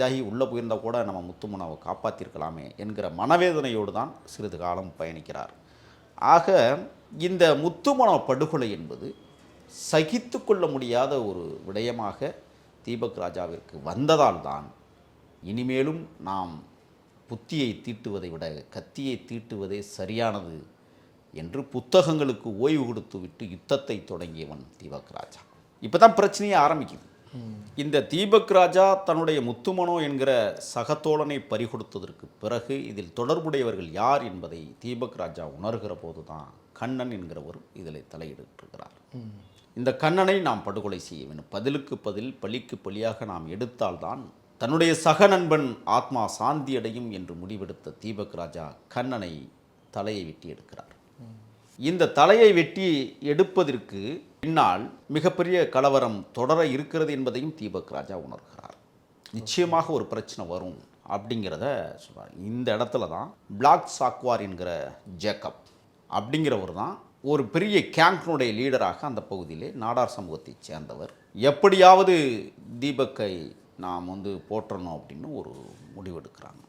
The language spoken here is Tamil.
இதாகி உள்ளே போயிருந்தால் கூட நம்ம முத்துமுனாவை காப்பாற்றிருக்கலாமே என்கிற மனவேதனையோடு தான் சிறிது காலம் பயணிக்கிறார். ஆக இந்த முத்துமன படுகொலை என்பது சகித்து கொள்ள முடியாத ஒரு விடயமாக தீபக் ராஜாவிற்கு வந்ததால் தான் இனிமேலும் நாம் புத்தியை தீட்டுவதை விட கத்தியை தீட்டுவதே சரியானது என்று புத்தகங்களுக்கு ஓய்வு கொடுத்து விட்டு யுத்தத்தை தொடங்கியவன் தீபக் ராஜா. இப்போ தான் பிரச்சனையே ஆரம்பிக்குது. இந்த தீபக் ராஜா தன்னுடைய முத்துமனோ என்கிற சகத்தோழனை பறிகொடுத்ததற்கு பிறகு இதில் தொடர்புடையவர்கள் யார் என்பதை தீபக் ராஜா உணர்கிற போது தான் கண்ணன் என்கிறவர் இதில் தலையிட்டிருக்கிறார். இந்த கண்ணனை நாம் படுகொலை செய்ய வேண்டும். பதிலுக்கு பதில் பழிக்கு பழியாக நாம் எடுத்தால்தான் தன்னுடைய சக நண்பன் ஆத்மா சாந்தி அடையும் என்று முடிவெடுத்த தீபக் ராஜா கண்ணனை தலையை வெட்டி எடுக்கிறார். இந்த தலையை வெட்டி எடுப்பதற்கு பின்னால் மிகப்பெரிய கலவரம் தொடர இருக்கிறது என்பதையும் தீபக் ராஜா உணர்கிறார். நிச்சயமாக ஒரு பிரச்சனை வரும் அப்படிங்கிறத சொல்கிறார் இந்த இடத்துல தான் பிளாக் சாக்வார் என்கிற ஜேக்கப் அப்படிங்கிறவர் தான் ஒரு பெரிய கேங்க்னுடைய லீடராக அந்த பகுதியிலே நாடார் சமூகத்தைச் சேர்ந்தவர். எப்படியாவது தீபக்கை நாம் வந்து போற்றணும் அப்படின்னு ஒரு முடிவெடுக்கிறாங்க.